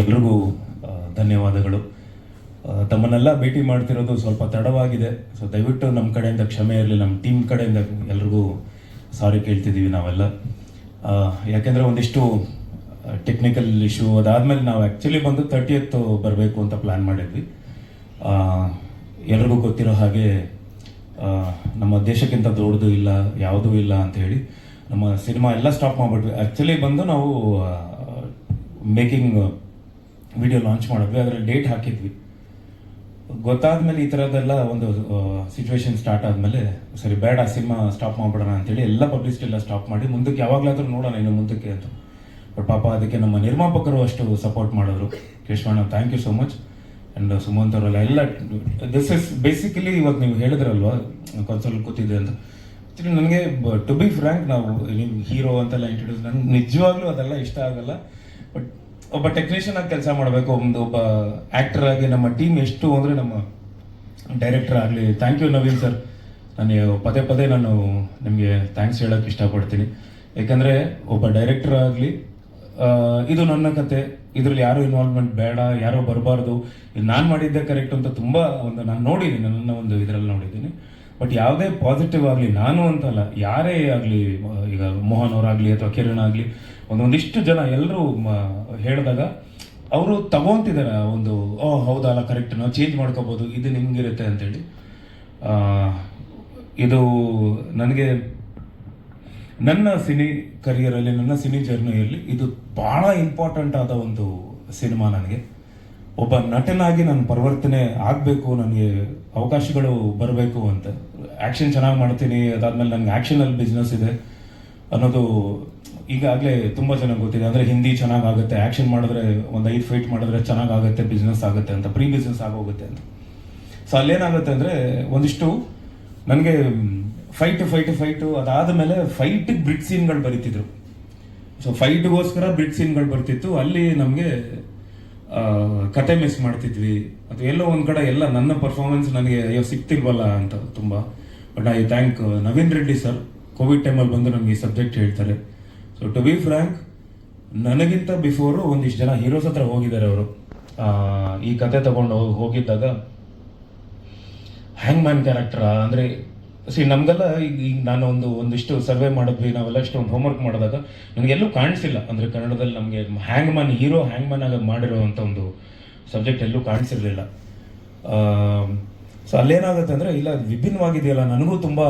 ಎಲ್ರಿಗೂ ಧನ್ಯವಾದಗಳು. ತಮ್ಮನ್ನೆಲ್ಲ ಭೇಟಿ ಮಾಡ್ತಿರೋದು ಸ್ವಲ್ಪ ತಡವಾಗಿದೆ. ಸೊ ದಯವಿಟ್ಟು ನಮ್ಮ ಕಡೆಯಿಂದ ಕ್ಷಮೆ ಇರಲಿ ನಮ್ಮ ಟೀಮ್ ಕಡೆಯಿಂದ ಎಲ್ರಿಗೂ ಸಾರಿ ಕೇಳ್ತಿದ್ದೀವಿ ನಾವೆಲ್ಲ. ಯಾಕೆಂದರೆ ಒಂದಿಷ್ಟು ಟೆಕ್ನಿಕಲ್ ಇಶ್ಯೂ ಅದಾದಮೇಲೆ ನಾವು ಆ್ಯಕ್ಚುಲಿ ಬಂದು ತರ್ಟಿಯತ್ತು ಬರಬೇಕು ಅಂತ ಪ್ಲ್ಯಾನ್ ಮಾಡಿದ್ವಿ. ಎಲ್ರಿಗೂ ಗೊತ್ತಿರೋ ಹಾಗೆ ನಮ್ಮ ದೇಶಕ್ಕಿಂತ ದೊಡ್ಡದು ಇಲ್ಲ, ಯಾವುದೂ ಇಲ್ಲ ಅಂತ ಹೇಳಿ ನಮ್ಮ ಸಿನಿಮಾ ಎಲ್ಲ ಸ್ಟಾಪ್ ಮಾಡಿಬಿಟ್ವಿ. ಆ್ಯಕ್ಚುಲಿ ಬಂದು ನಾವು ಮೇಕಿಂಗ್ ವಿಡಿಯೋ ಲಾಂಚ್ ಮಾಡಿದ್ವಿ, ಅದರಲ್ಲಿ ಡೇಟ್ ಹಾಕಿದ್ವಿ. ಗೊತ್ತಾದ್ಮೇಲೆ ಈ ಥರದ್ದೆಲ್ಲ ಒಂದು ಸಿಚುವೇಶನ್ ಸ್ಟಾರ್ಟ್ ಆದಮೇಲೆ, ಸರಿ, ಬೇಡ, ಸಿನಿಮಾ ಸ್ಟಾಪ್ ಮಾಡ್ಬಿಡೋಣ ಅಂತೇಳಿ ಎಲ್ಲ ಪಬ್ಲಿಸಿಟಿ ಎಲ್ಲ ಸ್ಟಾಪ್ ಮಾಡಿ ಮುಂದಕ್ಕೆ ಯಾವಾಗಲಾದರೂ ನೋಡೋಣ ಇನ್ನು ಮುಂದಕ್ಕೆ ಅಂತ. ಬಟ್ ಪಾಪ ಅದಕ್ಕೆ ನಮ್ಮ ನಿರ್ಮಾಪಕರು ಅಷ್ಟು ಸಪೋರ್ಟ್ ಮಾಡಿದ್ರು. ಕೇಶವಣ್ಣ thank you so much and Sumanth ಅವರೆಲ್ಲ ಎಲ್ಲ ದಿಸ್ ಇಸ್ ಬೇಸಿಕಲಿ ಇವಾಗ ನೀವು ಹೇಳಿದ್ರಲ್ವಾ ಕನ್ಸಲ್ ಕೂತಿದೆ ಅಂತ. ಆ್ಯಕ್ಚುಲಿ ನನಗೆ ಟು ಬಿ ಫ್ರ್ಯಾಂಕ್ ನಾವು, ನೀವು ಹೀರೋ ಅಂತೆಲ್ಲ ಇಂಟ್ರೊಡ್ಯೂಸ್ ನನಗೆ ನಿಜವಾಗ್ಲೂ ಅದೆಲ್ಲ ಇಷ್ಟ ಆಗಲ್ಲ. ಒಬ್ಬ ಟೆಕ್ನಿಷಿಯನ್ ಆಗಿ ಕೆಲಸ ಮಾಡಬೇಕು, ಒಂದು ಒಬ್ಬ ಆ್ಯಕ್ಟರ್ ಆಗಿ ನಮ್ಮ ಟೀಮ್ ಎಷ್ಟು ಅಂದರೆ ನಮ್ಮ ಡೈರೆಕ್ಟರ್ ಆಗಲಿ. ಥ್ಯಾಂಕ್ ಯು ನವೀನ್ ಸರ್ ನಾನು ಪದೇ ಪದೇ ನಾನು ನಿಮಗೆ ಥ್ಯಾಂಕ್ಸ್ ಹೇಳೋಕ್ಕೆ ಇಷ್ಟಪಡ್ತೀನಿ. ಯಾಕಂದರೆ ಒಬ್ಬ ಡೈರೆಕ್ಟರ್ ಆಗಲಿ ಇದು ನನ್ನ ಕತೆ. ಇದರಲ್ಲಿ ಯಾರು ಇನ್ವಾಲ್ವ್ಮೆಂಟ್ ಬೇಡ, ಯಾರೋ ಬರಬಾರ್ದು. ಇದು ನಾನು ಮಾಡಿದ್ದೆ ಕರೆಕ್ಟ್ ಅಂತ ತುಂಬ ಒಂದು ನಾನು ನೋಡಿದ್ದೀನಿ, ನನ್ನ ಒಂದು ಇದರಲ್ಲಿ ನೋಡಿದ್ದೀನಿ. ಬಟ್ ಯಾವುದೇ ಪಾಸಿಟಿವ್ ಆಗಲಿ, ನಾನು ಅಂತಲ್ಲ, ಯಾರೇ ಆಗಲಿ ಈಗ ಮೋಹನ್ ಅವರಾಗಲಿ ಅಥವಾ ಕಿರಣ್ ಆಗಲಿ ಒಂದೊಂದಿಷ್ಟು ಜನ ಎಲ್ಲರೂ ಹೇಳಿದಾಗ ಅವರು ತಗೊಂತಿದ್ದಾರೆ ಒಂದು, ಓ ಹೌದಲ್ಲ ಕರೆಕ್ಟ್ ನಾವು ಚೇಂಜ್ ಮಾಡ್ಕೋಬೋದು. ಇದು ನಿಮ್ಗಿರುತ್ತೆ ಅಂತೇಳಿ. ಇದು ನನಗೆ ನನ್ನ ಸಿನಿ ಕರಿಯರಲ್ಲಿ, ನನ್ನ ಸಿನಿ ಜರ್ನಿಯಲ್ಲಿ ಇದು ಬಹಳ ಇಂಪಾರ್ಟೆಂಟ್ ಆದ ಒಂದು ಸಿನಿಮಾ ನನಗೆ. ಒಬ್ಬ ನಟನಾಗಿ ನಾನು ಪರಿವರ್ತನೆ ಆಗಬೇಕು, ನನಗೆ ಅವಕಾಶಗಳು ಬರಬೇಕು ಅಂತ. ಆ್ಯಕ್ಷನ್ ಚೆನ್ನಾಗಿ ಮಾಡ್ತೀನಿ, ಅದಾದ್ಮೇಲೆ ನನಗೆ ಆ್ಯಕ್ಷನಲ್ಲಿ ಬಿಸ್ನೆಸ್ ಇದೆ ಅನ್ನೋದು ಈಗಾಗಲೇ ತುಂಬ ಚೆನ್ನಾಗಿ ಗೊತ್ತಿದೆ. ಅಂದರೆ ಹಿಂದಿ ಚೆನ್ನಾಗಾಗುತ್ತೆ ಆ್ಯಕ್ಷನ್ ಮಾಡಿದ್ರೆ ಒಂದು ಐದು ಫೈಟ್ ಮಾಡಿದ್ರೆ ಚೆನ್ನಾಗಾಗುತ್ತೆ ಬಿಸ್ನೆಸ್ ಆಗುತ್ತೆ ಅಂತ ಪ್ರೀ ಬಿಸ್ನೆಸ್ ಆಗೋಗುತ್ತೆ ಅಂತ. ಸೊ ಅಲ್ಲೇನಾಗುತ್ತೆ ಅಂದರೆ ಒಂದಿಷ್ಟು ನನಗೆ ಫೈಟ್ ಫೈಟ್ ಫೈಟು ಅದಾದ ಮೇಲೆ ಫೈಟಿಗೆ ಬ್ರಿಡ್ ಸೀನ್ಗಳು ಬರೀತಿದ್ರು. ಸೊ ಫೈಟ್ಗೋಸ್ಕರ ಬ್ರಿಡ್ ಸೀನ್ಗಳು ಬರ್ತಿತ್ತು. ಅಲ್ಲಿ ನಮಗೆ ಕತೆ ಮಿಸ್ ಮಾಡ್ತಿದ್ವಿ. ಅದು ಎಲ್ಲೋ ಒಂದು ಕಡೆ ಎಲ್ಲ ನನ್ನ ಪರ್ಫಾರ್ಮೆನ್ಸ್ ನನಗೆ, ಅಯ್ಯೋ ಸಿಗ್ತಿಲ್ವಲ್ಲ ಅಂತ ತುಂಬ. But I thank Naveen Reddy sir COVID ಟೈಮಲ್ಲಿ ಬಂದು ನಮಗೆ ಈ ಸಬ್ಜೆಕ್ಟ್ ಹೇಳ್ತಾರೆ. ಸೊ ಟು ಬಿ ಫ್ರ್ಯಾಂಕ್ ನನಗಿಂತ ಬಿಫೋರು ಒಂದಿಷ್ಟು ಜನ ಹೀರೋಸ್ ಹತ್ರ ಹೋಗಿದ್ದಾರೆ ಅವರು. ಈ ಕತೆ ತಗೊಂಡು ಹೋಗ್- ಹೋಗಿದ್ದಾಗ ಹ್ಯಾಂಗ್ ಮ್ಯಾನ್ ಕ್ಯಾರೆಕ್ಟರ್ ಅಂದರೆ ಸಿ ನಮಗೆಲ್ಲ ಈಗ ಈಗ ನಾನು ಒಂದು, ಒಂದಿಷ್ಟು ಸರ್ವೆ ಮಾಡಿದ್ವಿ, ನಾವೆಲ್ಲ ಇಷ್ಟೊಂದು ಹೋಮ್ವರ್ಕ್ ಮಾಡಿದಾಗ ನನಗೆಲ್ಲೂ ಕಾಣಿಸಿಲ್ಲ. ಅಂದರೆ ಕನ್ನಡದಲ್ಲಿ ನಮಗೆ ಹ್ಯಾಂಗ್ ಮ್ಯಾನ್ ಹೀರೋ ಹ್ಯಾಂಗ್ ಮ್ಯಾನ್ ಆಗಿ ಮಾಡಿರೋವಂಥ ಒಂದು ಸಬ್ಜೆಕ್ಟ್ ಎಲ್ಲೂ ಕಾಣಿಸಿರಲಿಲ್ಲ. ಸೊ ಅಲ್ಲೇನಾಗುತ್ತೆ ಅಂದರೆ, ಇಲ್ಲ, ವಿಭಿನ್ನವಾಗಿದೆಯಲ್ಲ, ನನಗೂ ತುಂಬ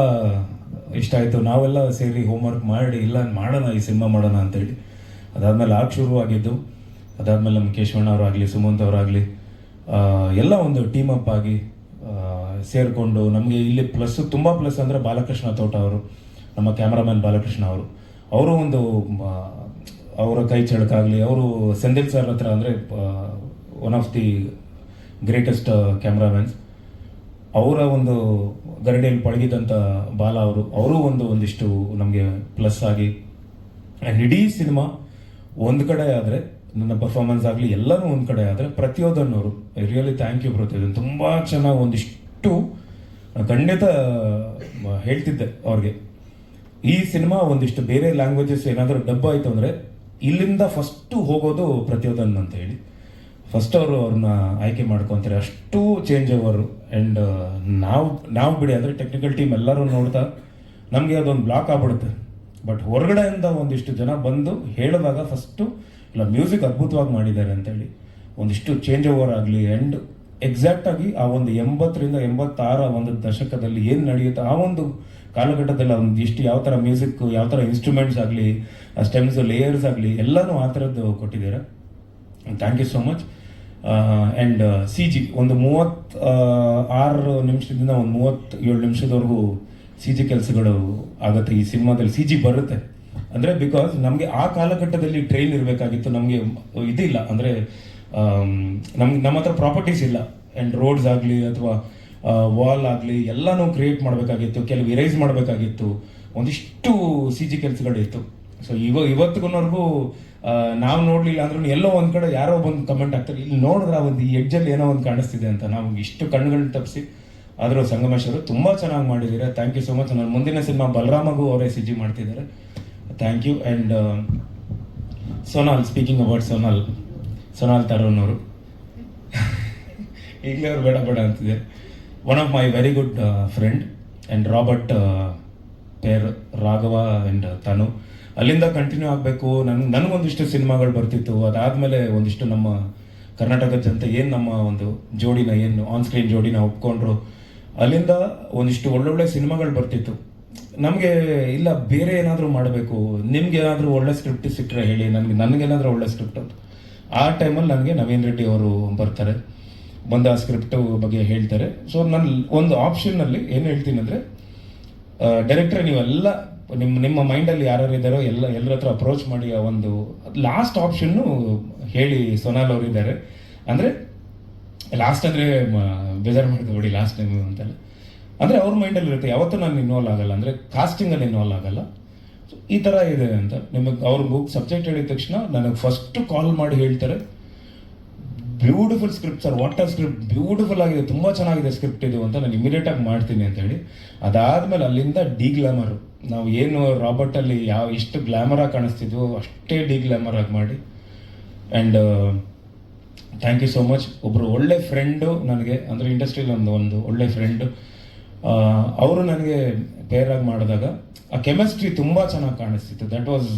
ಇಷ್ಟ ಆಯಿತು, ನಾವೆಲ್ಲ ಸೇರಿ ಹೋಮ್ವರ್ಕ್ ಮಾಡಿ, ಇಲ್ಲ ಮಾಡೋಣ, ಈ ಸಿನಿಮಾ ಮಾಡೋಣ ಅಂತೇಳಿ. ಅದಾದಮೇಲೆ ಆಗ ಶುರುವಾಗಿದ್ದು, ಅದಾದಮೇಲೆ ನಮ್ಮ ಕೇಶವಣ್ಣ ಅವರಾಗಲಿ, ಸುಮಂತ್ ಅವರಾಗಲಿ ಎಲ್ಲ ಒಂದು ಟೀಮ್ ಅಪ್ ಆಗಿ ಸೇರಿಕೊಂಡು, ನಮಗೆ ಇಲ್ಲಿ ಪ್ಲಸ್ ತುಂಬ ಪ್ಲಸ್ ಅಂದರೆ ಬಾಲಕೃಷ್ಣ ತೋಟ ಅವರು, ನಮ್ಮ ಕ್ಯಾಮ್ರಾಮನ್ ಬಾಲಕೃಷ್ಣ ಅವರು. ಅವರು ಒಂದು ಅವರ ಕೈ ಚಳಕಾಗಲಿ, ಅವರು ಸೆಂದಿಲ್ ಸರ್ ಹತ್ರ ಅಂದರೆ one of the greatest cameramans ಅವರ ಒಂದು ಗರಡಿಯಲ್ಲಿ ಪಳಗಿದಂಥ ಬಾಲ ಅವರು ಅವರು ಒಂದು ಒಂದಿಷ್ಟು ನಮಗೆ ಪ್ಲಸ್ ಆಗಿ. ಆ್ಯಂಡ್ ಇಡೀ ಸಿನಿಮಾ ಒಂದು ಕಡೆ ಆದರೆ, ನನ್ನ ಪರ್ಫಾರ್ಮೆನ್ಸ್ ಆಗಲಿ ಎಲ್ಲನೂ ಒಂದು ಕಡೆ ಆದರೆ ಪ್ರತಿಯೊಂದನ್ನವರು ರಿಯಲಿ ಥ್ಯಾಂಕ್ ಯು ಪ್ರತಿಯೊಂದು ತುಂಬ ಚೆನ್ನಾಗಿ ಒಂದಿಷ್ಟು ಖಂಡಿತ ಹೇಳ್ತಿದ್ದೆ ಅವ್ರಿಗೆ. ಈ ಸಿನಿಮಾ ಒಂದಿಷ್ಟು ಬೇರೆ ಲ್ಯಾಂಗ್ವೇಜಸ್ ಏನಾದರೂ ಡಬ್ ಆಯಿತು ಅಂದರೆ, ಇಲ್ಲಿಂದ ಫಸ್ಟು ಹೋಗೋದು ಪ್ರತಿಯೊಂದನ್ನು ಅಂತ ಹೇಳಿ. ಫಸ್ಟ್ ಅವರು ಅವ್ರನ್ನ ಆಯ್ಕೆ ಮಾಡ್ಕೊತಾರೆ. ಅಷ್ಟು ಚೇಂಜ್ ಅವರು ಆ್ಯಂಡ್ ನಾವು ನಾವು ಬಿಡಿ, ಅಂದರೆ ಟೆಕ್ನಿಕಲ್ ಟೀಮ್ ಎಲ್ಲರೂ ನೋಡ್ತಾ ನಮಗೆ ಅದೊಂದು ಬ್ಲಾಕ್ ಆಗ್ಬಿಡುತ್ತೆ. ಬಟ್ ಹೊರಗಡೆಯಿಂದ ಒಂದಿಷ್ಟು ಜನ ಬಂದು ಹೇಳಿದಾಗ ಫಸ್ಟು ಇಲ್ಲ ಮ್ಯೂಸಿಕ್ ಅದ್ಭುತವಾಗಿ ಮಾಡಿದ್ದಾರೆ ಅಂತೇಳಿ. ಒಂದಿಷ್ಟು ಚೇಂಜ್ ಓವರ್ ಆಗಲಿ ಆ್ಯಂಡ್ ಎಕ್ಸಾಕ್ಟಾಗಿ ಆ ಒಂದು ಎಂಬತ್ತರಿಂದ ಎಂಬತ್ತಾರ ಒಂದು ದಶಕದಲ್ಲಿ ಏನು ನಡೆಯುತ್ತೆ, ಆ ಒಂದು ಕಾಲಘಟ್ಟದಲ್ಲಿ ಒಂದು ಇಷ್ಟು ಯಾವ ಥರ ಮ್ಯೂಸಿಕ್ ಯಾವ ಥರ ಇನ್ಸ್ಟ್ರೂಮೆಂಟ್ಸ್ ಆಗಲಿ, ಆ ಸ್ಟೆಮ್ಸ್ ಲೇಯರ್ಸ್ ಆಗಲಿ, ಎಲ್ಲನೂ ಆ ಥರದ್ದು ಕೊಟ್ಟಿದ್ದಾರೆ. Thank you so much and C G ಒಂದು ಮೂವತ್ತು ಆರು ನಿಮಿಷದಿಂದ ಒಂದು ಮೂವತ್ತೇಳು ನಿಮಿಷದವರೆಗೂ ಸಿ ಜಿ ಕೆಲಸಗಳು ಆಗುತ್ತೆ ಈ ಸಿನಿಮಾದಲ್ಲಿ. ಸಿ ಜಿ ಬರುತ್ತೆ. ಅಂದರೆ ಬಿಕಾಸ್ ನಮಗೆ ಆ ಕಾಲಘಟ್ಟದಲ್ಲಿ ಟ್ರೈನ್ ಇರಬೇಕಾಗಿತ್ತು. ನಮಗೆ ಇದಿಲ್ಲ. ಅಂದರೆ ನಮ್ಗೆ ನಮ್ಮ ಹತ್ರ ಪ್ರಾಪರ್ಟೀಸ್ ಇಲ್ಲ. ಆ್ಯಂಡ್ ರೋಡ್ಸ್ ಆಗಲಿ ಅಥವಾ ವಾಲ್ ಆಗಲಿ ಎಲ್ಲನೂ ಕ್ರಿಯೇಟ್ ಮಾಡಬೇಕಾಗಿತ್ತು. ಕೆಲವು ಇರೈಸ್ ಮಾಡಬೇಕಾಗಿತ್ತು. ಒಂದಿಷ್ಟು ಸಿ ಜಿ ಕೆಲಸಗಳಿತ್ತು. ಸೊ ಇವ ಇವತ್ತಿಗೂ ನಾವು ನೋಡಲಿಲ್ಲ ಅಂದ್ರೂ ಎಲ್ಲೋ ಒಂದು ಕಡೆ ಯಾರೋ ಬಂದು ಕಮೆಂಟ್ ಆಗ್ತಾರೆ ಇಲ್ಲಿ ನೋಡಿದ್ರೆ ಒಂದು ಈ ಎಡ್ಜಲ್ಲಿ ಏನೋ ಒಂದು ಕಾಣಿಸ್ತಿದೆ ಅಂತ ನಾವು ಇಷ್ಟು ಕಣ್ಣುಗಳನ್ನ ತಪ್ಪಿಸಿ ಆದರೂ ಸಂಗಮೇಶ್ ಅವರು ತುಂಬ ಚೆನ್ನಾಗಿ ಮಾಡಿದ್ದೀರಾ. ಥ್ಯಾಂಕ್ ಯು ಸೊ ಮಚ್ ನಾನು ಮುಂದಿನ ಸಿನಿಮಾ ಬಲರಾಮಗೂ ಅವರೇ ಸಿಜಿ ಮಾಡ್ತಿದ್ದಾರೆ. Thank you and Sonal speaking about Sonal Sonal Tarun ಅವರು ಈಗಲೇ ಅವ್ರು ಬೇಡ ಬೇಡ ಅಂತಿದೆ one of my very good friend and Robert pair Raghava and Tanu. ಅಲ್ಲಿಂದ ಕಂಟಿನ್ಯೂ ಆಗಬೇಕು. ನನ್, ನನಗೊಂದಿಷ್ಟು ಸಿನಿಮಾಗಳು ಬರ್ತಿತ್ತು. ಅದಾದಮೇಲೆ ಒಂದಿಷ್ಟು ನಮ್ಮ ಕರ್ನಾಟಕದ ಜನತೆ ಏನು ನಮ್ಮ ಒಂದು ಜೋಡಿನ ಏನು ಆನ್ ಸ್ಕ್ರೀನ್ ಜೋಡಿನ ಒಪ್ಕೊಂಡ್ರು. ಅಲ್ಲಿಂದ ಒಂದಿಷ್ಟು ಒಳ್ಳೊಳ್ಳೆ ಸಿನಿಮಾಗಳು ಬರ್ತಿತ್ತು. ನಮಗೆ ಇಲ್ಲ, ಬೇರೆ ಏನಾದರೂ ಮಾಡಬೇಕು. ನಿಮ್ಗೆ ಏನಾದರೂ ಒಳ್ಳೆ ಸ್ಕ್ರಿಪ್ಟ್ ಸಿಕ್ಕರೆ ಹೇಳಿ. ನನಗೆ, ನನಗೇನಾದರೂ ಒಳ್ಳೆ ಸ್ಕ್ರಿಪ್ಟ್ ಅಂತ. ಆ ಟೈಮಲ್ಲಿ ನನಗೆ ನವೀನ್ ರೆಡ್ಡಿ ಅವರು ಬರ್ತಾರೆ. ಬಂದು ಆ ಸ್ಕ್ರಿಪ್ಟ್ ಬಗ್ಗೆ ಹೇಳ್ತಾರೆ. ಸೊ ನನ್ನ ಒಂದು ಆಪ್ಷನ್ನಲ್ಲಿ ಏನು ಹೇಳ್ತೀನಿ ಅಂದರೆ ಡೈರೆಕ್ಟ್ರೆ ನೀವೆಲ್ಲ ನಿಮ್ಮ ನಿಮ್ಮ ಮೈಂಡಲ್ಲಿ ಯಾರ್ಯಾರು ಇದ್ದಾರೋ ಎಲ್ಲ, ಎಲ್ಲರ ಹತ್ರ ಅಪ್ರೋಚ್ ಮಾಡಿ ಆ ಒಂದು ಲಾಸ್ಟ್ ಆಪ್ಷನ್ನು ಹೇಳಿ ಸೋನಾಲ್ ಅವರು ಇದ್ದಾರೆ. ಅಂದರೆ ಲಾಸ್ಟ್ ಅಂದರೆ ಬೇಜಾರು ಬಿಡಿ ಲಾಸ್ಟ್ ಟೈಮ್ ಅಂತೆಲ್ಲ. ಅಂದರೆ ಅವ್ರ ಮೈಂಡಲ್ಲಿ ಇರುತ್ತೆ, ಯಾವತ್ತೂ ನಾನು ಇನ್ವಾಲ್ವ್ ಆಗಲ್ಲ. ಅಂದರೆ ಕಾಸ್ಟಿಂಗಲ್ಲಿ ಇನ್ವಾಲ್ವ್ ಆಗಲ್ಲ. ಈ ಥರ ಇದೆ ಅಂತ. ನಿಮಗೆ ಅವ್ರ ಬುಕ್ ಸಬ್ಜೆಕ್ಟ್ ಹೇಳಿದ ತಕ್ಷಣ ನನಗೆ ಫಸ್ಟ್ ಕಾಲ್ ಮಾಡಿ ಹೇಳ್ತಾರೆ. Beautiful script sir what a script beautiful ಆಗಿದೆ. ತುಂಬ ಚೆನ್ನಾಗಿದೆ ಸ್ಕ್ರಿಪ್ಟ್ ಇದು ಅಂತ ನಾನು ಇಮಿಡಿಯೇಟ್ ಆಗಿ ಮಾಡ್ತೀನಿ ಅಂತ ಹೇಳಿ. ಅದಾದ್ಮೇಲೆ ಅಲ್ಲಿಂದ ಡಿ ಗ್ಲಾಮರ್ ನಾವು ಏನು ರಾಬರ್ಟ್ ಅಲ್ಲಿ ಯಾವ ಎಷ್ಟು ಗ್ಲಾಮರ್ ಆಗಿ ಕಾಣಿಸ್ತಿದ್ವೋ ಅಷ್ಟೇ ಡಿ ಗ್ಲಾಮರ್ ಆಗಿ ಮಾಡಿ. And thank you so much ಒಬ್ಬರು ಒಳ್ಳೆ ಫ್ರೆಂಡು ನನಗೆ, ಅಂದರೆ ಇಂಡಸ್ಟ್ರಿಯಲ್ಲಿ ಒಂದು ಒಂದು ಒಳ್ಳೆ ಫ್ರೆಂಡು ಅವರು ನನಗೆ ಪೇರ್ ಆಗಿ ಮಾಡಿದಾಗ, ಆ ಕೆಮಿಸ್ಟ್ರಿ ತುಂಬ ಚೆನ್ನಾಗಿ ಕಾಣಿಸ್ತಿತ್ತು. ದಟ್ ವಾಸ್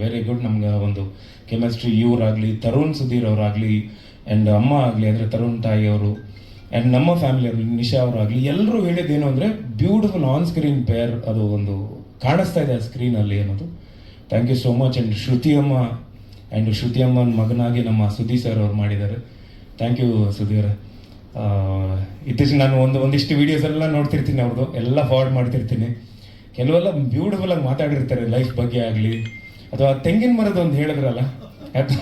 ವೆರಿ ಗುಡ್ ನಮ್ಗೆ ಒಂದು ಕೆಮಿಸ್ಟ್ರಿ ಇವರಾಗಲಿ, ತರುಣ್ ಸುಧೀರ್ ಅವರಾಗಲಿ ಆ್ಯಂಡ್ ಅಮ್ಮ ಆಗಲಿ, ಅಂದರೆ ತರುಣ್ ತಾಯಿ ಅವರು ಆ್ಯಂಡ್ ನಮ್ಮ ಫ್ಯಾಮಿಲಿಯವರು ನಿಶಾ ಅವರಾಗಲಿ ಎಲ್ಲರೂ ಹೇಳಿದ್ದೇನು ಅಂದರೆ ಬ್ಯೂಟಿಫುಲ್ ಆನ್ ಸ್ಕ್ರೀನ್ ಪೇರ್ ಅದು ಒಂದು ಕಾಣಿಸ್ತಾ ಇದೆ ಆ ಸ್ಕ್ರೀನಲ್ಲಿ ಅನ್ನೋದು. Thank you so much and Shruti ಅಮ್ಮ ಆ್ಯಂಡ್ ಶ್ರುತಿ ಅಮ್ಮನ ಮಗನಾಗಿ ನಮ್ಮ ಸುದ್ದಿ ಸರ್ ಅವ್ರು ಮಾಡಿದ್ದಾರೆ. Thank you Sudheer. ಇತ್ತೀಚೆಗೆ ನಾನು ಒಂದು, ಒಂದಿಷ್ಟು ವೀಡಿಯೋಸ್ ಎಲ್ಲ ನೋಡ್ತಿರ್ತೀನಿ ಅವ್ರದ್ದು ಎಲ್ಲ ಫಾರ್ವರ್ಡ್ ಮಾಡ್ತಿರ್ತೀನಿ. ಕೆಲವೆಲ್ಲ ಬ್ಯೂಟಿಫುಲ್ ಆಗಿ ಮಾತಾಡಿರ್ತಾರೆ ಲೈಫ್ ಬಗ್ಗೆ ಆಗಲಿ. ಅಥವಾ ತೆಂಗಿನ ಮರದ ಒಂದು ಹೇಳಿದ್ರಲ್ಲ? ಅದು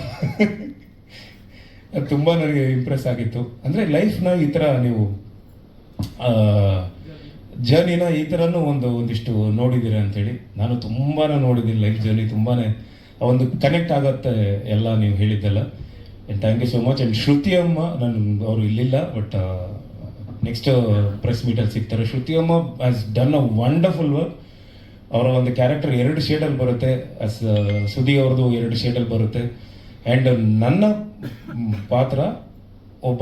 ಅದು ತುಂಬ ನನಗೆ ಇಂಪ್ರೆಸ್ ಆಗಿತ್ತು. ಅಂದರೆ ಲೈಫ್ನ ಈ ಥರ ನೀವು ಜರ್ನಿನ ಈ ಥರನೂ ಒಂದು, ಒಂದಿಷ್ಟು ನೋಡಿದ್ದೀರ ಅಂತೇಳಿ. ನಾನು ತುಂಬಾ ನೋಡಿದ್ದೀನಿ ಲೈಫ್ ಜರ್ನಿ ತುಂಬಾ ಒಂದು ಕನೆಕ್ಟ್ ಆಗತ್ತೆ ಎಲ್ಲ ನೀವು ಹೇಳಿದ್ದೆಲ್ಲ. And thank you so much and Shruti ಅಮ್ಮ ನಾನು, ಅವರು ಇಲ್ಲಿಲ್ಲ ಬಟ್ ನೆಕ್ಸ್ಟ್ ಪ್ರೆಸ್ ಮೀಟಲ್ಲಿ ಸಿಗ್ತಾರೆ. ಶ್ರುತಿ ಅಮ್ಮ has done a wonderful work ಅವರ ಒಂದು ಕ್ಯಾರೆಕ್ಟರ್ ಎರಡು ಶೇಡಲ್ಲಿ ಬರುತ್ತೆ. ಸುದಿ ಅವ್ರದ್ದು ಎರಡು ಶೇಡಲ್ಲಿ ಬರುತ್ತೆ. ಆ್ಯಂಡ್ ನನ್ನ ಪಾತ್ರ ಒಬ್ಬ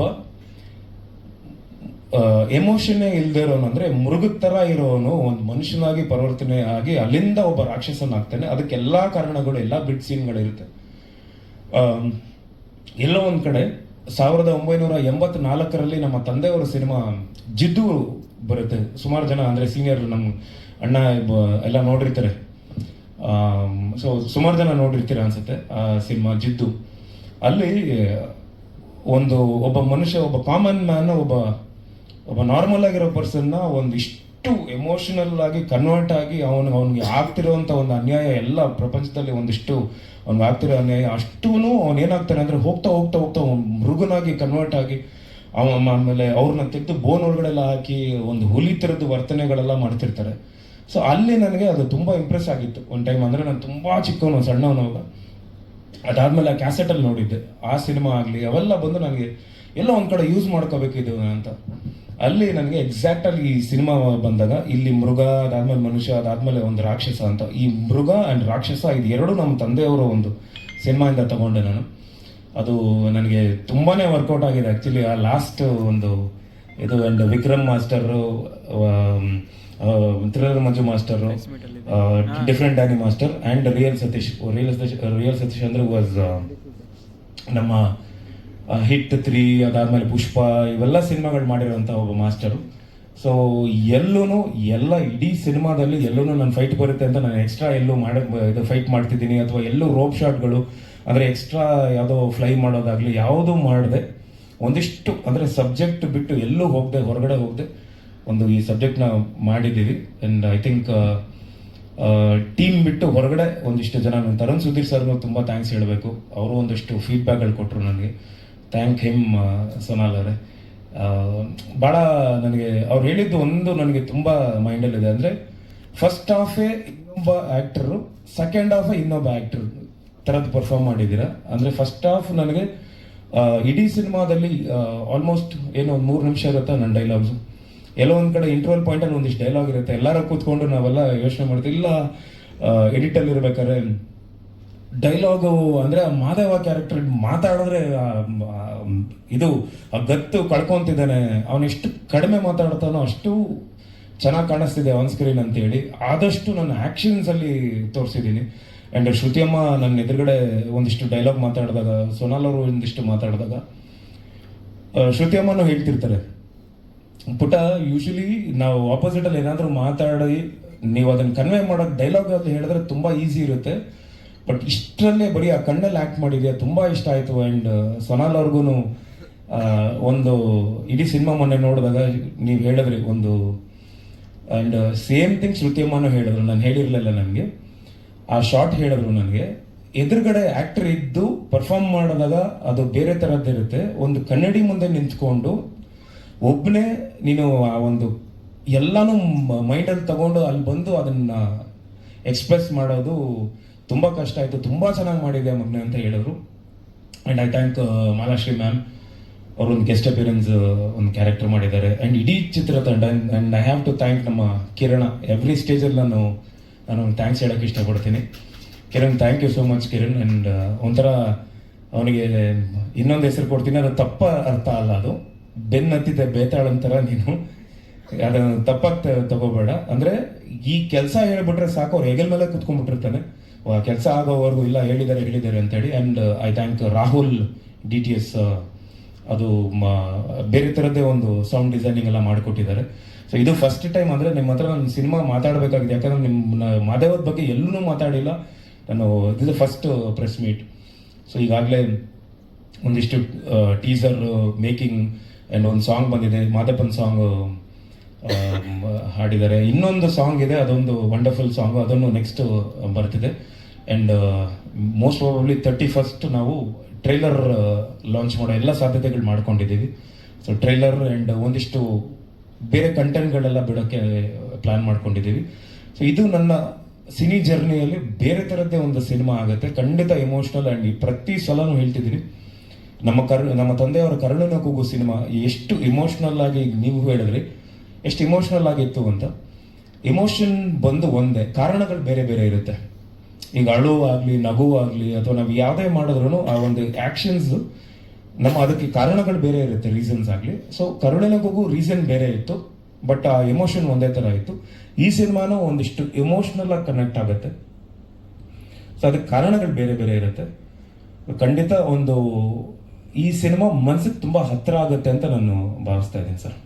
ಎಮೋಷನ್ನೇ ಇಲ್ದೇ ಇರೋನು ಅಂದ್ರೆ ಮೃಗದ ಥರ ಇರೋನು, ಒಂದು ಮನುಷ್ಯನಾಗಿ ಪರಿವರ್ತನೆ ಆಗಿ ಅಲ್ಲಿಂದ ಒಬ್ಬ ರಾಕ್ಷಸನಾಗ್ತಾನೆ ಅದಕ್ಕೆ ಎಲ್ಲಾ ಕಾರಣಗಳು, ಎಲ್ಲಾ ಬಿಟ್ ಸೀನ್ಗಳಿರುತ್ತೆ ಎಲ್ಲೋ ಒಂದು ಕಡೆ ಸಾವಿರದ ಒಂಬೈನೂರ ಎಂಬತ್ನಾಲ್ಕರಲ್ಲಿ ನಮ್ಮ ತಂದೆಯವರ ಸಿನಿಮಾ ಜಿದ್ದು ಬರುತ್ತೆ. ಸುಮಾರು ಜನ ಅಂದ್ರೆ ಸೀನಿಯರ್ ನಮ್ಮ ಅಣ್ಣ ಎಲ್ಲ ನೋಡಿರ್ತಾರೆ. ಸೊ ಸುಮಾರು ಜನ ನೋಡಿರ್ತೀರ ಅನ್ಸುತ್ತೆ, ಆ ಸಿನಿಮಾ ಜಿದ್ದು. ಅಲ್ಲಿ ಒಂದು ಒಬ್ಬ ಮನುಷ್ಯ, ಒಬ್ಬ ಕಾಮನ್ ಮ್ಯಾನ್ ಒಬ್ಬ ಒಬ್ಬ ನಾರ್ಮಲ್ ಆಗಿರೋ ಪರ್ಸನ್ನ ಒಂದಿಷ್ಟು ಎಮೋಷನಲ್ ಆಗಿ ಕನ್ವರ್ಟ್ ಆಗಿ ಅವನು, ಅವನಿಗೆ ಆಗ್ತಿರೋಂಥ ಒಂದು ಅನ್ಯಾಯ ಎಲ್ಲ ಪ್ರಪಂಚದಲ್ಲಿ ಒಂದಿಷ್ಟು ಅವ್ನಿಗೆ ಆಗ್ತಿರೋ ಅನ್ಯಾಯ ಅಷ್ಟೂ ಅವನು ಏನಾಗ್ತಾನೆ ಅಂದ್ರೆ ಹೋಗ್ತಾ ಹೋಗ್ತಾ ಹೋಗ್ತಾ ಮೃಗನಾಗಿ ಕನ್ವರ್ಟ್ ಆಗಿ ಅವ ಆಮೇಲೆ ಅವ್ರನ್ನ ತೆಗೆದು ಬೋನ್ ಒಳಗಡೆಲ್ಲ ಹಾಕಿ ಒಂದು ಹುಲಿ ಥರದ್ದು ವರ್ತನೆಗಳೆಲ್ಲ ಮಾಡ್ತಿರ್ತಾರೆ. ಸೊ ಅಲ್ಲಿ ನನಗೆ ಅದು ತುಂಬಾ ಇಂಪ್ರೆಸ್ ಆಗಿತ್ತು. ಒಂದು ಟೈಮ್ ಅಂದ್ರೆ ನಾನು ತುಂಬಾ ಚಿಕ್ಕವನು, ಸಣ್ಣವನು ಅದಾದಮೇಲೆ ಆ ಕ್ಯಾಸೆಟಲ್ಲಿ ನೋಡಿದ್ದೆ. ಆ ಸಿನಿಮಾ ಆಗಲಿ, ಅವೆಲ್ಲ ಬಂದು ನನಗೆ ಎಲ್ಲ ಒಂದು ಕಡೆ ಯೂಸ್ ಮಾಡ್ಕೋಬೇಕಿದ್ದು ಅಂತ. ಅಲ್ಲಿ ನನಗೆ ಎಕ್ಸಾಕ್ಟ್ ಆಗಿ ಈ ಸಿನಿಮಾ ಬಂದಾಗ, ಇಲ್ಲಿ ಮೃಗ, ಅದಾದ್ಮೇಲೆ ಮನುಷ್ಯ, ಅದಾದ್ಮೇಲೆ ಒಂದು ರಾಕ್ಷಸ ಅಂತ. ಈ ಮೃಗ ಅಂಡ್ ರಾಕ್ಷಸ ಇದು ಎರಡು ನಮ್ಮ ತಂದೆಯವರ ಒಂದು ಸಿನಿಮಾಯಿಂದ ತಗೊಂಡೆ ನಾನು. ಅದು ನನಗೆ ತುಂಬಾನೇ ವರ್ಕೌಟ್ ಆಗಿದೆ ಆ್ಯಕ್ಚುಲಿ ಆ ಲಾಸ್ಟ್ ಒಂದು ಇದು and Vikram master thriller Manju master different Danny master and real Satish. Real Satish real Satish ಅಂದ್ರೆ ವಾಸ್ ನಮ್ಮ ಹಿಟ್ ತ್ರೀ ಅದಾದ್ಮೇಲೆ ಪುಷ್ಪ ಇವೆಲ್ಲ ಸಿನಿಮಾಗಳು ಮಾಡಿರೋಂಥ ಒಬ್ಬ ಮಾಸ್ಟರು. ಸೊ ಎಲ್ಲೂ ಎಲ್ಲ ಇಡೀ ಸಿನಿಮಾದಲ್ಲಿ ಎಲ್ಲೂ ನನ್ನ ಫೈಟ್ ಬರುತ್ತೆ ಅಂತ ನಾನು ಎಕ್ಸ್ಟ್ರಾ ಎಲ್ಲೂ ಮಾಡ ಇದು ಫೈಟ್ ಮಾಡ್ತಿದ್ದೀನಿ. ಅಥವಾ ಎಲ್ಲೂ ರೋಪ್ ಶಾಟ್ಗಳು ಅಂದರೆ ಎಕ್ಸ್ಟ್ರಾ ಯಾವುದೋ ಫ್ಲೈ ಮಾಡೋದಾಗಲಿ ಯಾವುದೂ ಮಾಡದೆ. ಒಂದಿಷ್ಟು ಅಂದರೆ ಸಬ್ಜೆಕ್ಟ್ ಬಿಟ್ಟು ಎಲ್ಲೂ ಹೋಗದೆ, ಹೊರಗಡೆ ಹೋಗದೆ ಒಂದು ಈ ಸಬ್ಜೆಕ್ಟ್ನ ಮಾಡಿದ್ದೀವಿ. ಆ್ಯಂಡ್ ಐ ಥಿಂಕ್ ಟೀಮ್ ಬಿಟ್ಟು ಹೊರಗಡೆ ಒಂದಿಷ್ಟು ಜನ ತರುಣ್ ಸುಧೀರ್ ಸರ್ಗೂ ತುಂಬ ಥ್ಯಾಂಕ್ಸ್ ಹೇಳಬೇಕು. ಅವರು ಒಂದಿಷ್ಟು ಫೀಡ್ಬ್ಯಾಕ್ಗಳು ಕೊಟ್ಟರು ನನಗೆ. ಥ್ಯಾಂಕ್ ಹಿಮ್ ಸೊನಾಲ್ ಅವರೇ. ಭಾಳ ನನಗೆ ಅವ್ರು ಹೇಳಿದ್ದು ಒಂದು ನನಗೆ ತುಂಬ ಮೈಂಡಲ್ಲಿದೆ. ಅಂದರೆ ಫಸ್ಟ್ ಹಾಫೇ ಇನ್ನೊಬ್ಬ ಆ್ಯಕ್ಟರು ಸೆಕೆಂಡ್ ಹಾಫೇ ಇನ್ನೊಬ್ಬ ಆ್ಯಕ್ಟರ್ ಥರದ್ದು ಪರ್ಫಾರ್ಮ್ ಮಾಡಿದ್ದೀರಾ. ಅಂದರೆ ಫಸ್ಟ್ ಹಾಫ್ ನನಗೆ ಇಡೀ ಸಿನಿಮಾದಲ್ಲಿ ಆಲ್ಮೋಸ್ಟ್ ಏನೋ ಒಂದು ಮೂರು ನಿಮಿಷ ಇರುತ್ತೆ ನನ್ನ ಡೈಲಾಗ್ಸು ಎಲ್ಲೋ ಒಂದು ಕಡೆ ಇಂಟರ್ವಲ್ ಪಾಯಿಂಟಲ್ಲಿ ಒಂದಿಷ್ಟು ಡೈಲಾಗ್ ಇರುತ್ತೆ. ಎಲ್ಲರೂ ಕೂತ್ಕೊಂಡು ನಾವೆಲ್ಲ ಯೋಚನೆ ಮಾಡ್ತೀವಿ. ಇಲ್ಲ ಎಡಿಟಲ್ಲಿ ಇರ್ಬೇಕಾದ್ರೆ ಡೈಲಾಗು ಅಂದರೆ ಮಾದೇವ ಕ್ಯಾರೆಕ್ಟರ್ ಮಾತಾಡಿದ್ರೆ ಇದು, ಆ ಗತ್ತು ಕಳ್ಕೊತಿದ್ದಾನೆ. ಅವನು ಎಷ್ಟು ಕಡಿಮೆ ಮಾತಾಡ್ತಾನೋ ಅಷ್ಟು ಚೆನ್ನಾಗಿ ಕಾಣಿಸ್ತಿದೆ ಆನ್ ಸ್ಕ್ರೀನ್ ಅಂತೇಳಿ. ಆದಷ್ಟು ನಾನು ಆ್ಯಕ್ಷನ್ಸಲ್ಲಿ ತೋರಿಸಿದ್ದೀನಿ. ಆ್ಯಂಡ್ ಶ್ರುತಿಯಮ್ಮ ನನ್ನ ಎದುರುಗಡೆ ಒಂದಿಷ್ಟು ಡೈಲಾಗ್ ಮಾತಾಡಿದಾಗ ಸೋನಾಲ್ ಅವರು ಒಂದಿಷ್ಟು ಮಾತಾಡಿದಾಗ ಶ್ರುತಿಯಮ್ಮನೂ ಹೇಳ್ತಿರ್ತಾರೆ ಪುಟ ಯೂಶಲಿ ನಾವು ಆಪೋಸಿಟ್ ಅಲ್ಲಿ ಏನಾದರೂ ಮಾತಾಡಿ ನೀವು ಅದನ್ನು ಕನ್ವೆ ಮಾಡೋ ಡೈಲಾಗ್ ಅಂತ ಹೇಳಿದ್ರೆ ತುಂಬಾ ಈಸಿ ಇರುತ್ತೆ. ಬಟ್ ಇಷ್ಟರಲ್ಲೇ ಬರೀ ಆ ಕಣ್ಣಲ್ಲಿ ಆಕ್ಟ್ ಮಾಡಿದ್ಯಾ ತುಂಬಾ ಇಷ್ಟ ಆಯ್ತು. ಅಂಡ್ ಸೊನಾಲ್ ಅವ್ರಿಗೂ ಒಂದು ಇಡೀ ಸಿನಿಮಾ ಮೊನ್ನೆ ನೋಡಿದಾಗ ನೀವು ಹೇಳಿದ್ರಿ ಒಂದು ಅಂಡ್ ಸೇಮ್ ಥಿಂಗ್ ಶ್ರುತಿಯಮ್ಮನೂ ಹೇಳಿದ್ರು. ನಾನು ಹೇಳಿರ್ಲಿಲ್ಲ ನನಗೆ. ಆ ಶಾರ್ಟ್ ಹೇಳಿದ್ರು ನನಗೆ, ಎದುರುಗಡೆ ಆಕ್ಟರ್ ಇದ್ದು ಪರ್ಫಾರ್ಮ್ ಮಾಡಿದಾಗ ಅದು ಬೇರೆ ಥರದ್ದಿರುತ್ತೆ ಒಂದು ಕನ್ನಡಿ ಮುಂದೆ ನಿಂತ್ಕೊಂಡು ಒಬ್ಬನೇ ನೀನು ಆ ಒಂದು ಎಲ್ಲಾನು ಮೈಂಡಲ್ಲಿ ತಗೊಂಡು ಅಲ್ಲಿ ಬಂದು ಅದನ್ನ ಎಕ್ಸ್ಪ್ರೆಸ್ ಮಾಡೋದು ತುಂಬ ಕಷ್ಟ ಆಯಿತು. ತುಂಬ ಚೆನ್ನಾಗಿ ಮಾಡಿದೆ ಮಗ್ನೆ ಅಂತ ಹೇಳಿದ್ರು. And I thank Malashri ma'am ಅವರು ಒಂದು ಗೆಸ್ಟ್ ಅಪಿಯರೆನ್ಸ್ ಒಂದು ಕ್ಯಾರೆಕ್ಟರ್ ಮಾಡಿದ್ದಾರೆ. ಆ್ಯಂಡ್ ಇಡೀ ಚಿತ್ರತಂಡ and I have to thank ನಮ್ಮ ಕಿರಣ. ಎವ್ರಿ ಸ್ಟೇಜಲ್ಲಿ ನಾನು ನಾನು ಥ್ಯಾಂಕ್ಸ್ ಹೇಳೋಕ್ಕೆ ಇಷ್ಟಪಡ್ತೀನಿ. Kiran thank you so much Kiran. And ಒಂಥರ ಅವನಿಗೆ ಇನ್ನೊಂದು ಹೆಸರು ಕೊಡ್ತೀನಿ. ಅದು ತಪ್ಪ ಅರ್ಥ ಅಲ್ಲ ಅದು. ಬೆನ್ನತ್ತಿದ್ದೆ ಬೇತಾಳ ಅಂತಾರ ನೀನು. ಅದನ್ನು ತಪ್ಪಾಗಿ ತಗೋಬೇಡ. ಅಂದ್ರೆ ಈ ಕೆಲಸ ಹೇಳ್ಬಿಟ್ರೆ ಸಾಕು. ಅವ್ರು ಹೆಗಲ್ ಮೇಲೆ ಕುತ್ಕೊಂಡ್ಬಿಟ್ಟಿರ್ತಾನೆ. ಕೆಲಸ ಆಗೋವರೆಗೂ ಇಲ್ಲ, ಹೇಳಿದ್ದಾರೆ ಹೇಳಿದ್ದಾರೆ ಅಂತೇಳಿ. And I thank Rahul D T S ಅದು ಬೇರೆ ಥರದ್ದೇ ಒಂದು ಸೌಂಡ್ ಡಿಸೈನಿಂಗ್ ಎಲ್ಲ ಮಾಡಿಕೊಟ್ಟಿದ್ದಾರೆ. ಸೊ ಇದು ಫಸ್ಟ್ ಟೈಮ್ ಅಂದರೆ ನಿಮ್ಮ ಹತ್ರ ನಾನು ಸಿನಿಮಾ ಮಾತಾಡಬೇಕಾಗಿದೆ. ಯಾಕಂದ್ರೆ ನಿಮ್ಮ ಮಾದೇವದ ಬಗ್ಗೆ ಎಲ್ಲೂ ಮಾತಾಡಿಲ್ಲ. ನಾನು, ಇದು ಫಸ್ಟ್ ಪ್ರೆಸ್ ಮೀಟ್ ಸೊ ಈಗಾಗಲೇ ಒಂದಿಷ್ಟು ಟೀಸರ್ ಮೇಕಿಂಗ್ ಆ್ಯಂಡ್ ಒಂದು ಸಾಂಗ್ ಬಂದಿದೆ. ಮಾದಪ್ಪನ್ ಸಾಂಗ್ ಹಾಡಿದ್ದಾರೆ. ಇನ್ನೊಂದು ಸಾಂಗ್ ಇದೆ. ಅದೊಂದು ವಂಡರ್ಫುಲ್ ಸಾಂಗ್ ಅದನ್ನು ನೆಕ್ಸ್ಟ್ ಬರ್ತಿದೆ. And most probably thirty first ನಾವು ಟ್ರೈಲರ್ ಲಾಂಚ್ ಮಾಡೋ ಎಲ್ಲ ಸಾಧ್ಯತೆಗಳು ಮಾಡ್ಕೊಂಡಿದ್ದೀವಿ. ಸೊ ಟ್ರೈಲರ್ ಆ್ಯಂಡ್ ಒಂದಿಷ್ಟು ಬೇರೆ ಕಂಟೆಂಟ್ಗಳೆಲ್ಲ ಬಿಡೋಕ್ಕೆ ಪ್ಲಾನ್ ಮಾಡ್ಕೊಂಡಿದ್ದೀವಿ. ಸೊ ಇದು ನನ್ನ ಸಿನಿ ಜರ್ನಿಯಲ್ಲಿ ಬೇರೆ ಥರದ್ದೇ ಒಂದು ಸಿನಿಮಾ ಆಗುತ್ತೆ. ಖಂಡಿತ ಎಮೋಷ್ನಲ್ ಆ್ಯಂಡ್ ಪ್ರತಿ ಸಲನೂ ಹೇಳ್ತಿದ್ದೀನಿ. ನಮ್ಮ ಕರ್, ನಮ್ಮ ತಂದೆಯವರ ಕರುಣನ ಕೂಗು ಸಿನಿಮಾ, ಎಷ್ಟು ಇಮೋಷ್ನಲ್ ಆಗಿ ನೀವು ಹೇಳಿದ್ರಿ, ಎಷ್ಟು ಇಮೋಷ್ನಲ್ ಆಗಿತ್ತು ಅಂತ. ಇಮೋಷನ್ ಬಂದು ಒಂದೇ, ಕಾರಣಗಳು ಬೇರೆ ಬೇರೆ ಇರುತ್ತೆ. ಈಗ ಅಳು ಆಗಲಿ ನಗು ಅಥವಾ ನಾವು ಯಾವುದೇ ಮಾಡಿದ್ರು ಆ ಒಂದು ಆ್ಯಕ್ಷನ್ಸ್ ನಮ್ಮ ಅದಕ್ಕೆ ಕಾರಣಗಳು ಬೇರೆ ಇರುತ್ತೆ ರೀಸನ್ಸ್ ಆಗಲಿ. ಸೊ ಕರುಣೆನಗೂ ರೀಸನ್ ಬೇರೆ ಇತ್ತು ಬಟ್ ಆ ಎಮೋಷನ್ ಒಂದೇ ಥರ ಇತ್ತು. ಈ ಸಿನಿಮಾನು ಒಂದಿಷ್ಟು ಎಮೋಷ್ನಲ್ ಆಗಿ ಕನೆಕ್ಟ್ ಆಗುತ್ತೆ. ಸೊ ಅದಕ್ಕೆ ಕಾರಣಗಳು ಬೇರೆ ಬೇರೆ ಇರುತ್ತೆ. ಖಂಡಿತ ಒಂದು ಈ ಸಿನಿಮಾ ಮನಸ್ಸಿಗೆ ತುಂಬಾ ಹತ್ತಿರ ಆಗುತ್ತೆ ಅಂತ ನಾನು ಭಾವಿಸ್ತಾ ಇದ್ದೀನಿ, ಸರ್.